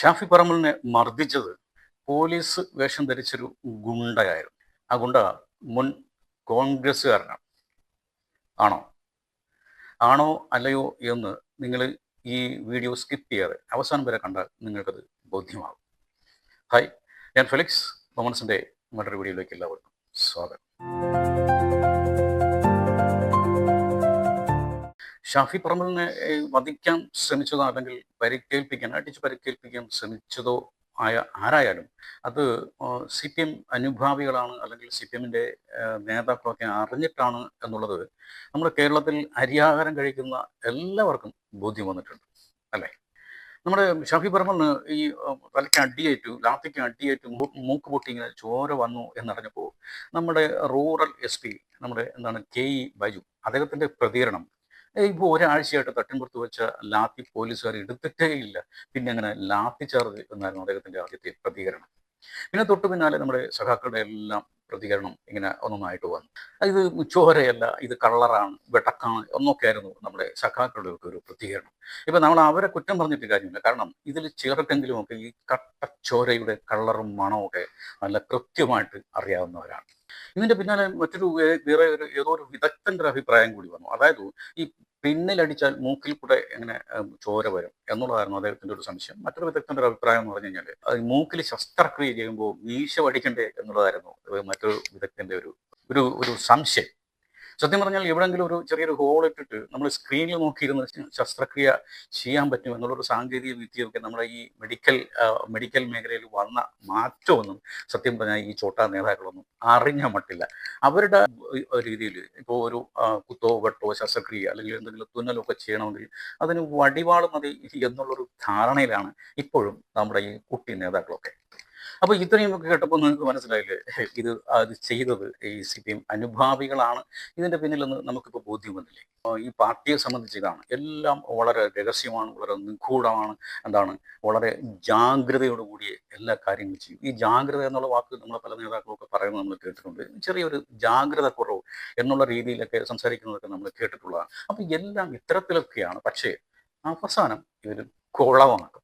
Shafi പറമ്പലിനെ മർദ്ദിച്ചത് police വേഷം ധരിച്ചൊരു ഗുണ്ടയായിരുന്നു. ആ ഗുണ്ട മുൻ കോൺഗ്രസ്സുകാരനാണ്. ആണോ? ആണോ അല്ലയോ എന്ന് നിങ്ങൾ ഈ വീഡിയോ സ്കിപ്പ് ചെയ്യാതെ അവസാനം വരെ കണ്ടാൽ നിങ്ങൾക്കത് ബോധ്യമാകും. ഹായ് ഞാൻ ഫെലിക്സ് മൊമൻസിന്റെ മറ്റൊരു വീഡിയോയിലേക്ക് എല്ലാവർക്കും സ്വാഗതം. ഷാഫി പറമ്പലിനെ വധിക്കാൻ ശ്രമിച്ചതോ അല്ലെങ്കിൽ പരിക്കേൽപ്പിക്കാൻ അടിച്ച് പരിക്കേൽപ്പിക്കാൻ ശ്രമിച്ചതോ ആയ ആരായാലും അത് സി പി എം അനുഭാവികളാണ് അല്ലെങ്കിൽ സി പി എമ്മിന്റെ നേതാക്കളൊക്കെ അറിഞ്ഞിട്ടാണ് എന്നുള്ളത് നമ്മുടെ കേരളത്തിൽ അരിയാഹാരം കഴിക്കുന്ന എല്ലാവർക്കും ബോധ്യം വന്നിട്ടുണ്ട് അല്ലേ? നമ്മുടെ ഷാഫി പറമ്പലിന് ഈ തലയ്ക്ക് അടിയേറ്റു ലാത്തിക്ക് അടിയേറ്റു മൂക്ക് പൊട്ടി ഇങ്ങനെ ചോര വന്നു എന്നറിഞ്ഞപ്പോൾ നമ്മുടെ റൂറൽ എസ് പി നമ്മുടെ എന്താണ് കെ ഇ ബജു അദ്ദേഹത്തിന്റെ പ്രതികരണം ഇപ്പോൾ ഒരാഴ്ചയായിട്ട് തട്ടിൻപുറത്ത് വെച്ച ലാത്തി പോലീസുകാർ എടുത്തിട്ടേ ഇല്ല. പിന്നെ അങ്ങനെ ലാത്തി ചാർജ് എന്നായിരുന്നു അദ്ദേഹത്തിന്റെ ആദ്യത്തെ പ്രതികരണം. പിന്നെ തൊട്ടു പിന്നാലെ നമ്മുടെ സഖാക്കളുടെ എല്ലാം പ്രതികരണം ഇങ്ങനെ ഒന്നൊന്നായിട്ട് വന്നു. ഇത് ചോരയല്ല ഇത് കള്ളറാണ് വെട്ടക്കാണ് എന്നൊക്കെ ആയിരുന്നു നമ്മുടെ സഖാക്കളുടെ ഒക്കെ ഒരു പ്രതികരണം. ഇപ്പൊ നമ്മൾ അവരെ കുറ്റം പറഞ്ഞിട്ട് കാര്യമില്ല. കാരണം ഇതിൽ ഒക്കെ ഈ കട്ടച്ചോരയുടെ കളറും മണവും ഒക്കെ നല്ല കൃത്യമായിട്ട് അറിയാവുന്നവരാണ്. ഇതിന്റെ പിന്നാലെ മറ്റൊരു വേറെ ഒരു ഏതോ ഒരു വിദഗ്ധന്റെ അഭിപ്രായം കൂടി വന്നു. അതായത് ഈ പിന്നിലടിച്ചാൽ മൂക്കിൽ കൂടെ എങ്ങനെ ചോര വരും എന്നുള്ളതായിരുന്നു അദ്ദേഹത്തിന്റെ ഒരു സംശയം. മറ്റൊരു വിദഗ്ധന്റെ അഭിപ്രായം എന്ന് പറഞ്ഞു കഴിഞ്ഞാൽ അത് മൂക്കിൽ ശസ്ത്രക്രിയ ചെയ്യുമ്പോൾ വീശ വടിക്കണ്ടേ എന്നുള്ളതായിരുന്നു മറ്റൊരു വിദഗ്ധന്റെ ഒരു ഒരു ഒരു സംശയം. സത്യം പറഞ്ഞാൽ എവിടെങ്കിലും ഒരു ചെറിയൊരു ഹോൾ ഇട്ടിട്ട് നമ്മൾ സ്ക്രീനിൽ നോക്കിയിരുന്ന് ശസ്ത്രക്രിയ ചെയ്യാൻ പറ്റും എന്നുള്ളൊരു സാങ്കേതിക വിദ്യയൊക്കെ നമ്മുടെ ഈ മെഡിക്കൽ മെഡിക്കൽ മേഖലയിൽ വന്ന മാറ്റമൊന്നും സത്യം പറഞ്ഞാൽ ഈ ചോട്ടാ നേതാക്കളൊന്നും അറിഞ്ഞ മട്ടില്ല. അവരുടെ രീതിയിൽ ഇപ്പോൾ ഒരു കുത്തോ വെട്ടോ ശസ്ത്രക്രിയ അല്ലെങ്കിൽ എന്തെങ്കിലും തുന്നലോ ഒക്കെ ചെയ്യണമെങ്കിൽ അതിന് വടിവാൾ മതി എന്നുള്ളൊരു ധാരണയിലാണ് ഇപ്പോഴും നമ്മുടെ ഈ കുട്ടി നേതാക്കളൊക്കെ. അപ്പൊ ഇത്രയും ഒക്കെ കേട്ടപ്പോൾ നിങ്ങൾക്ക് മനസ്സിലായില്ലേ? ഇത് അത് ചെയ്തത് ഈ സി പി എം അനുഭാവികളാണ്. ഇതിന്റെ പിന്നിലെന്ന് നമുക്കിപ്പോൾ ബോധ്യം വന്നില്ലേ? ഈ പാർട്ടിയെ സംബന്ധിച്ച് ഇതാണ് എല്ലാം വളരെ രഹസ്യമാണ് വളരെ നിഗൂഢമാണ്. എന്താണ്? വളരെ ജാഗ്രതയോട് കൂടിയ എല്ലാ കാര്യങ്ങളും ചെയ്യും. ഈ ജാഗ്രത എന്നുള്ള വാക്ക് നമ്മളെ പല നേതാക്കളൊക്കെ പറയുന്നത് നമ്മൾ കേട്ടിട്ടുണ്ട്. ചെറിയൊരു ജാഗ്രത കുറവ് എന്നുള്ള രീതിയിലൊക്കെ സംസാരിക്കുന്നതൊക്കെ നമ്മൾ കേട്ടിട്ടുള്ളതാണ്. അപ്പൊ എല്ലാം ഇത്തരത്തിലൊക്കെയാണ്. പക്ഷേ അവസാനം ഇവർ കുളമാക്കും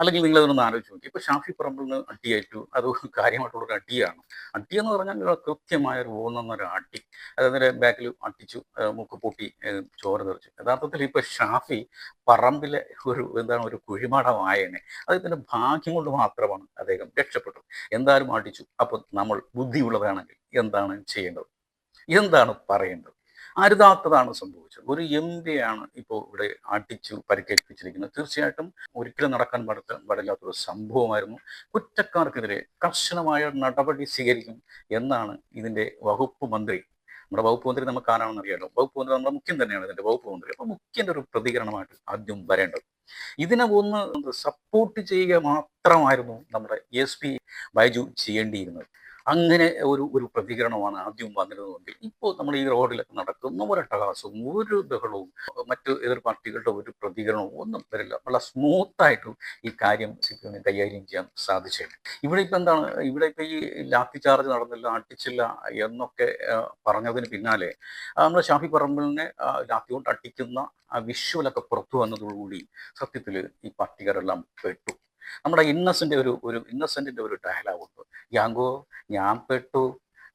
അല്ലെങ്കിൽ നിങ്ങൾ അതൊന്ന് ആലോചിച്ച് നോക്കി. ഇപ്പൊ ഷാഫി പറമ്പിളിന് അടിയേറ്റു. അത് കാര്യമായിട്ടുള്ള ഒരു അടിയാണ്. അടി എന്ന് പറഞ്ഞാൽ കൃത്യമായ ഒരു ഊന്നുന്ന ഒരു അടി അതായത് ബാക്കിൽ അടിച്ചു മുക്ക് പൊട്ടി ചോര തെറിച്ചു. യഥാർത്ഥത്തിൽ ഇപ്പൊ ഷാഫി പറമ്പിലെ ഒരു എന്താണ് ഒരു കുഴിമാടമായനെ അദ്ദേഹത്തിന്റെ ഭാഗ്യം കൊണ്ട് മാത്രമാണ് അദ്ദേഹം രക്ഷപ്പെട്ടത്. എന്തായാലും അടിച്ചു. അപ്പൊ നമ്മൾ ബുദ്ധിയുള്ളതാണെങ്കിൽ എന്താണ് ചെയ്യേണ്ടത്? എന്താണ് പറയേണ്ടത്? അരുതാത്തതാണ് സംഭവിച്ചത്. ഒരു എം ആണ് ഇപ്പോൾ ഇവിടെ അടിച്ചു പരിക്കേൽപ്പിച്ചിരിക്കുന്നത്. തീർച്ചയായിട്ടും ഒരിക്കലും നടക്കാൻ പാടില്ല പാടില്ലാത്തൊരു സംഭവമായിരുന്നു. കുറ്റക്കാർക്കെതിരെ കർശനമായ നടപടി സ്വീകരിക്കും എന്നാണ് ഇതിന്റെ വകുപ്പ് മന്ത്രി. നമ്മുടെ വകുപ്പ് മന്ത്രി നമുക്ക് ആരാണെന്ന് അറിയാലോ? വകുപ്പ് മന്ത്രി നമ്മുടെ മുഖ്യം തന്നെയാണ് ഇതിന്റെ വകുപ്പ് മന്ത്രി. അപ്പൊ മുഖ്യന്റെ ഒരു പ്രതികരണമായിട്ട് ആദ്യം വരേണ്ടത്. ഇതിനെ ഒന്ന് സപ്പോർട്ട് ചെയ്യുക മാത്രമായിരുന്നു നമ്മുടെ എസ് പി ബൈജു ചെയ്യേണ്ടിയിരുന്നത്. അങ്ങനെ ഒരു ഒരു പ്രതികരണമാണ് ആദ്യം വന്നിരുന്നതെങ്കിൽ ഇപ്പോൾ നമ്മൾ ഈ റോഡിലൊക്കെ നടക്കുന്ന ഒരട്ടഹാസവും ഒരു ബഹളവും മറ്റു എതിർ പാർട്ടികളുടെ ഒരു പ്രതികരണവും ഒന്നും വരില്ല. വളരെ സ്മൂത്തായിട്ട് ഈ കാര്യം സി പി എമ്മിന് കൈകാര്യം ചെയ്യാൻ സാധിച്ചേനെ. ഇവിടെ ഇപ്പം എന്താണ് ഇവിടെ ഇപ്പം ഈ ലാത്തി ചാർജ് നടന്നില്ല അട്ടിച്ചില്ല എന്നൊക്കെ പറഞ്ഞതിന് പിന്നാലെ നമ്മൾ ഷാഫി പറമ്പലിനെ ലാത്തി കൊണ്ട് അട്ടിക്കുന്ന ആ വിഷ്വലൊക്കെ പുറത്തു വന്നതോടുകൂടി സത്യത്തിൽ ഈ പാർട്ടിക്കാരെല്ലാം പെട്ടു. നമ്മുടെ ഇന്നസെന്റ് ഒരു ഒരു ഇന്നസെന്റിന്റെ ഒരു ഡയലോഗ് ഉണ്ട്. യാങ്കോ ഞാൻ പെട്ടു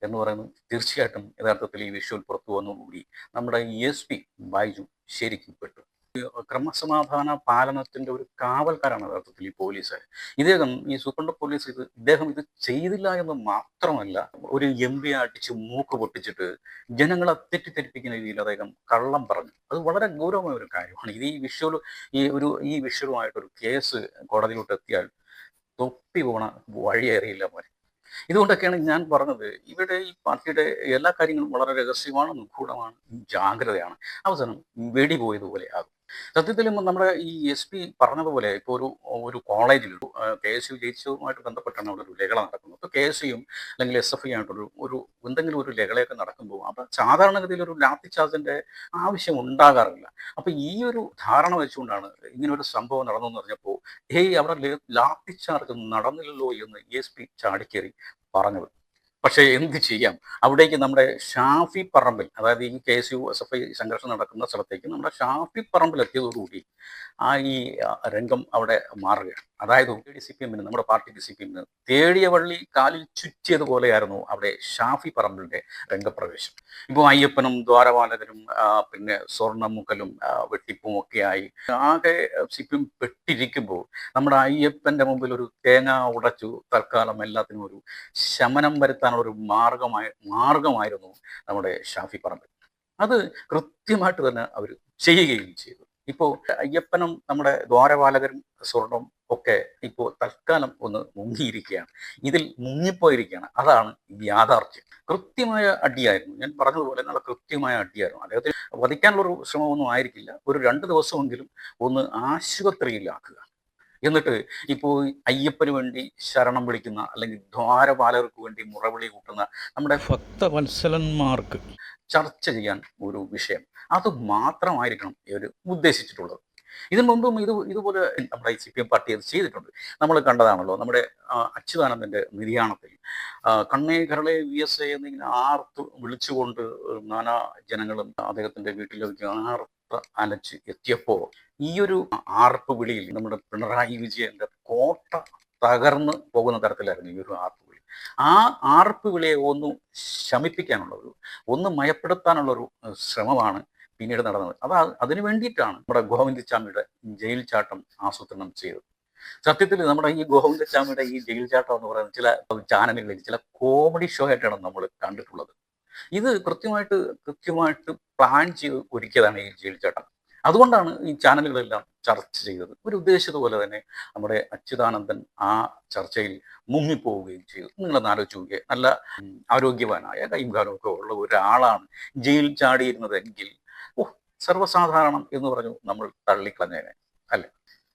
എന്ന് പറയുന്നത് തീർച്ചയായിട്ടും യഥാർത്ഥത്തിൽ ഈ വിഷുവിൽ പുറത്തു വന്നതോടുകൂടി നമ്മുടെ എസ് പി ബൈജു ശരിക്കും പെട്ടു. ക്രമസമാധാന പാലനത്തിന്റെ ഒരു കാവൽക്കാരാണ് യഥാർത്ഥത്തിൽ ഈ പോലീസ് ഇദ്ദേഹം ഈ സൂപ്രണ്ട് പോലീസ് ഇത് ഇദ്ദേഹം ഇത് ചെയ്തില്ല എന്ന് മാത്രമല്ല ഒരു എം പി അടിച്ച് മൂക്ക് പൊട്ടിച്ചിട്ട് ജനങ്ങളെ തെറ്റിദ്ധരിപ്പിക്കുന്ന രീതിയിൽ അദ്ദേഹം കള്ളം പറഞ്ഞു. അത് വളരെ ഗൗരവമായ ഒരു കാര്യമാണ്. ഇത് ഈ വിഷ്വൽ ഈ ഒരു ഈ വിഷ്വലുമായിട്ടൊരു കേസ് കോടതിയിലോട്ട് എത്തിയാൽ തൊപ്പി പോണ വഴിയേറിയില്ല പോലെ ഇതുകൊണ്ടൊക്കെയാണ് ഞാൻ പറഞ്ഞത് ഇവിടെ ഈ പാർട്ടിയുടെ എല്ലാ കാര്യങ്ങളും വളരെ രഹസ്യമാണ് നിഗൂഢമാണ് ജാഗ്രതയാണ്. അവസാനം വെടി പോയതുപോലെ ആകും. സത്യത്തിലും നമ്മുടെ ഈ എസ് പി പറഞ്ഞതുപോലെ ഇപ്പോൾ ഒരു ഒരു കോളേജിൽ കെ എസ് യു ജയിച്ചതുമായിട്ട് ബന്ധപ്പെട്ടാണ് അവിടെ ഒരു ലഹള നടക്കുന്നത്. അപ്പോൾ കെ എസ് യുയും അല്ലെങ്കിൽ എസ് എഫ് ഐ ആയിട്ടൊരു ഒരു എന്തെങ്കിലും ഒരു ലഹളയൊക്കെ നടക്കുമ്പോൾ അപ്പം സാധാരണഗതിയിൽ ഒരു ലാത്തി ചാർജിന്റെ ആവശ്യം ഉണ്ടാകാറില്ല. അപ്പോൾ ഈ ഒരു ധാരണ വെച്ചുകൊണ്ടാണ് ഇങ്ങനെ ഒരു സംഭവം നടന്നെന്ന് പറഞ്ഞപ്പോൾ ഏയ് അവിടെ ലാത്തിച്ചാർജ് ലാത്തി ചാർജ് നടന്നില്ലല്ലോ എന്ന് എസ് പി ചാടിക്കേറി പറഞ്ഞത്. പക്ഷേ എന്ത് ചെയ്യാം? അവിടേക്ക് നമ്മുടെ ഷാഫി പറമ്പിൽ അതായത് ഈ K S U S F I സംഘർഷം നടക്കുന്ന സ്ഥലത്തേക്ക് നമ്മുടെ ഷാഫി പറമ്പിൽ എത്തിയതോടുകൂടി ആ ഈ രംഗം അവിടെ മാറുകയാണ്. അതായത് ഡി സി പി എമ്മിന് നമ്മുടെ പാർട്ടി ഡി സി പി എമ്മിന് തേടിയ വള്ളി കാലിൽ ചുറ്റിയതുപോലെയായിരുന്നു അവിടെ ഷാഫി പറമ്പലിന്റെ രംഗപ്രവേശം. ഇപ്പോൾ അയ്യപ്പനും ദ്വാരപാലകരും പിന്നെ സ്വർണമുക്കലും വെട്ടിപ്പും ഒക്കെയായി ആകെ സി പി എം പെട്ടിരിക്കുമ്പോൾ നമ്മുടെ അയ്യപ്പന്റെ മുമ്പിൽ ഒരു തേങ്ങ ഉടച്ചു തൽക്കാലം എല്ലാത്തിനും ഒരു ശമനം വരുത്താനുള്ള ഒരു മാർഗമായ മാർഗമായിരുന്നു നമ്മുടെ ഷാഫി പറമ്പൽ. അത് കൃത്യമായിട്ട് തന്നെ അവർ ചെയ്യുകയും ചെയ്തു. ഇപ്പോൾ അയ്യപ്പനും നമ്മുടെ ദ്വാരപാലകരും സ്വർണം ഒക്കെ ഇപ്പോൾ തൽക്കാലം ഒന്ന് മുങ്ങിയിരിക്കുകയാണ്. ഇതിൽ മുങ്ങിപ്പോയിരിക്കുകയാണ്. അതാണ് യാഥാർത്ഥ്യം. കൃത്യമായ അടിയായിരുന്നു. ഞാൻ പറഞ്ഞതുപോലെ നല്ല കൃത്യമായ അടിയായിരുന്നു. അദ്ദേഹത്തിന് വധിക്കാനുള്ളൊരു ശ്രമമൊന്നും ആയിരിക്കില്ല. ഒരു രണ്ട് ദിവസമെങ്കിലും ഒന്ന് ആശുപത്രിയിലാക്കുക. എന്നിട്ട് ഇപ്പോൾ അയ്യപ്പന് വേണ്ടി ശരണം വിളിക്കുന്ന അല്ലെങ്കിൽ ദ്വാരപാലകർക്ക് വേണ്ടി മുറവിളി കൂട്ടുന്ന നമ്മുടെ ഭക്തവത്സലന്മാർക്ക് ചർച്ച ചെയ്യാൻ ഒരു വിഷയം. അത് മാത്രമായിരിക്കണം ഇവർ ഉദ്ദേശിച്ചിട്ടുള്ളത്. ഇതിനു മുമ്പും ഇത് ഇതുപോലെ നമ്മുടെ സി പി എം പാർട്ടി അത് ചെയ്തിട്ടുണ്ട്. നമ്മൾ കണ്ടതാണല്ലോ നമ്മുടെ അച്യുതാനന്ദന്റെ നിര്യാണത്തിൽ കണ്ണേ കരളെ വി എസ് എ എന്നിങ്ങനെ ആർത്ത് വിളിച്ചുകൊണ്ട് നാനാ ജനങ്ങളും അദ്ദേഹത്തിന്റെ വീട്ടിലേക്ക് ആർത്ത് അലച്ച് എത്തിയപ്പോൾ ഈ ഒരു ആർപ്പ് വിളിയിൽ നമ്മുടെ പിണറായി വിജയന്റെ കോട്ട തകർന്ന് പോകുന്ന തരത്തിലായിരുന്നു ഈ ഒരു ആർപ്പ് വിളി. ആ ആർപ്പ് വിളിയെ ഒന്ന് ശമിപ്പിക്കാനുള്ള ഒരു ഒന്ന് മയപ്പെടുത്താനുള്ള ഒരു ശ്രമമാണ് പിന്നീട് നടന്നത്. അത് അതിനു വേണ്ടിയിട്ടാണ് നമ്മുടെ ഗോവിന്ദസ്വാമിയുടെ ജയിൽ ചാട്ടം ആസൂത്രണം ചെയ്തത്. സത്യത്തിൽ നമ്മുടെ ഈ ഗോവിന്ദസ്വാമിയുടെ ഈ ജയിൽ ചാട്ടം എന്ന് പറയുന്നത് ചില ചാനലുകളിൽ ചില കോമഡി ഷോ ആയിട്ടാണ് നമ്മൾ കണ്ടിട്ടുള്ളത്. ഇത് കൃത്യമായിട്ട് കൃത്യമായിട്ട് പ്ലാൻ ചെയ്ത് ഒരുക്കിയതാണ് ഈ ജയിൽ ചാട്ടം. അതുകൊണ്ടാണ് ഈ ചാനലുകളെല്ലാം ചർച്ച ചെയ്തത്. ഒരു ഉദ്ദേശിച്ചതുപോലെ തന്നെ നമ്മുടെ അച്യുതാനന്ദൻ ആ ചർച്ചയിൽ മുങ്ങിപ്പോവുകയും ചെയ്തു. നിങ്ങളൊന്ന് ആലോചിച്ച് നോക്കിയാൽ നല്ല ആരോഗ്യവാനായ കൈകാലമൊക്കെ ഉള്ള ഒരാളാണ് ജയിൽ ചാടിയിരുന്നതെങ്കിൽ സർവസാധാരണം എന്ന് പറഞ്ഞു നമ്മൾ തള്ളിക്കളഞ്ഞേനെ അല്ലെ?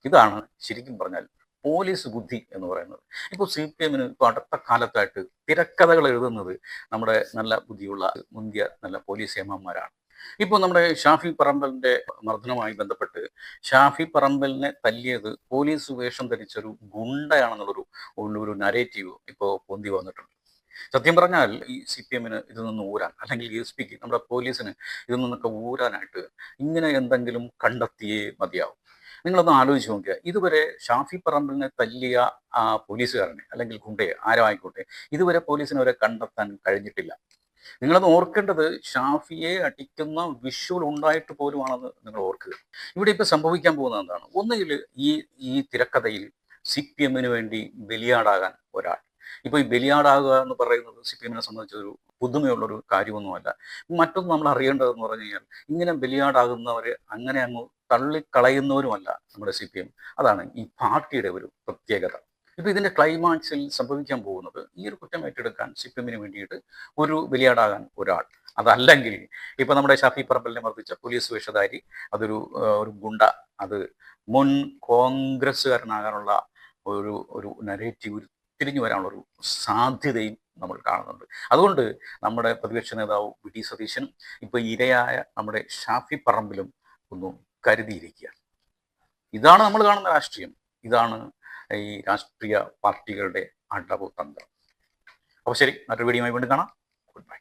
ഇതാണ് ശരിക്കും പറഞ്ഞാൽ പോലീസ് ബുദ്ധി എന്ന് പറയുന്നത്. ഇപ്പോൾ സി പി എമ്മിന് ഇപ്പോൾ അടുത്ത കാലത്തായിട്ട് തിരക്കഥകൾ എഴുതുന്നത് നമ്മുടെ നല്ല ബുദ്ധിയുള്ള മുന്തിയ നല്ല പോലീസ് ഏമാന്മാരാണ്. ഇപ്പോൾ നമ്മുടെ ഷാഫി പറമ്പലിന്റെ മർദ്ദനവുമായി ബന്ധപ്പെട്ട് ഷാഫി പറമ്പലിനെ തല്ലിയത് പോലീസ് വേഷം ധരിച്ചൊരു ഗുണ്ടയാണെന്നുള്ളൊരു ഒരു നരേറ്റീവ് ഇപ്പോൾ പൊന്തി വന്നിട്ടുണ്ട്. സത്യം പറഞ്ഞാൽ ഈ സി പി എമ്മിന് ഇതിൽ നിന്ന് ഊരാൻ അല്ലെങ്കിൽ എസ് പിക്ക് നമ്മുടെ പോലീസിന് ഇതിൽ നിന്നൊക്കെ ഊരാനായിട്ട് ഇങ്ങനെ എന്തെങ്കിലും കണ്ടെത്തിയേ മതിയാവും. നിങ്ങളൊന്ന് ആലോചിച്ച് നോക്കുക ഇതുവരെ ഷാഫി പറമ്പലിനെ തല്ലിയ ആ പോലീസുകാരനെ അല്ലെങ്കിൽ ഗുണ്ടയെ ആരോ ആയിക്കോട്ടെ ഇതുവരെ പോലീസിനെ അവരെ കണ്ടെത്താൻ കഴിഞ്ഞിട്ടില്ല. നിങ്ങളത് ഓർക്കേണ്ടത് ഷാഫിയെ അടിക്കുന്ന വിഷ്വൽ ഉണ്ടായിട്ട് പോലുമാണെന്ന് നിങ്ങൾ ഓർക്കുക. ഇവിടെ ഇപ്പൊ സംഭവിക്കാൻ പോകുന്നത് എന്താണ്? ഒന്നുകിൽ ഈ ഈ തിരക്കഥയിൽ സി പി എമ്മിന് വേണ്ടി ബലിയാടാകാൻ ഒരാൾ ഇപ്പൊ ഈ ബലിയാടാകുക എന്ന് പറയുന്നത് സി പി എമ്മിനെ സംബന്ധിച്ചൊരു പുതുമയുള്ളൊരു കാര്യമൊന്നുമല്ല. മറ്റൊന്ന് നമ്മൾ അറിയേണ്ടതെന്ന് പറഞ്ഞു കഴിഞ്ഞാൽ ഇങ്ങനെ ബലിയാടാകുന്നവരെ അങ്ങനെ അങ്ങ് തള്ളിക്കളയുന്നവരുമല്ല നമ്മുടെ സി പി എം അതാണ് ഈ പാർട്ടിയുടെ ഒരു പ്രത്യേകത. ഇപ്പൊ ഇതിന്റെ ക്ലൈമാക്സിൽ സംഭവിക്കാൻ പോകുന്നത് ഈ ഒരു കുറ്റം ഏറ്റെടുക്കാൻ സി പി എമ്മിന് വേണ്ടിയിട്ട് ഒരു ബലിയാടാകാൻ ഒരാൾ. അതല്ലെങ്കിൽ ഇപ്പൊ നമ്മുടെ ഷാഫി പറമ്പലിനെ മർദ്ദിച്ച പോലീസ് വേഷധാരി അതൊരു ഒരു ഗുണ്ട. അത് മുൻ കോൺഗ്രസ്സുകാരനാകാനുള്ള ഒരു ഒരു നരേറ്റീവ് തിരിഞ്ഞു വരാനുള്ളൊരു സാധ്യതയും നമ്മൾ കാണുന്നുണ്ട്. അതുകൊണ്ട് നമ്മുടെ പ്രതിപക്ഷ നേതാവ് വി ഡി സതീശനും ഇപ്പൊ ഇരയായ നമ്മുടെ ഷാഫി പറമ്പിലും ഒന്ന് കരുതിയിരിക്കുക ഇതാണ് നമ്മൾ കാണുന്ന രാഷ്ട്രീയം. ഇതാണ് ഈ രാഷ്ട്രീയ പാർട്ടികളുടെ അടവ് തന്ത്രം അപ്പോൾ ശരി മറ്റൊരു വീഡിയോയുമായി വീണ്ടും കാണാം. Good bye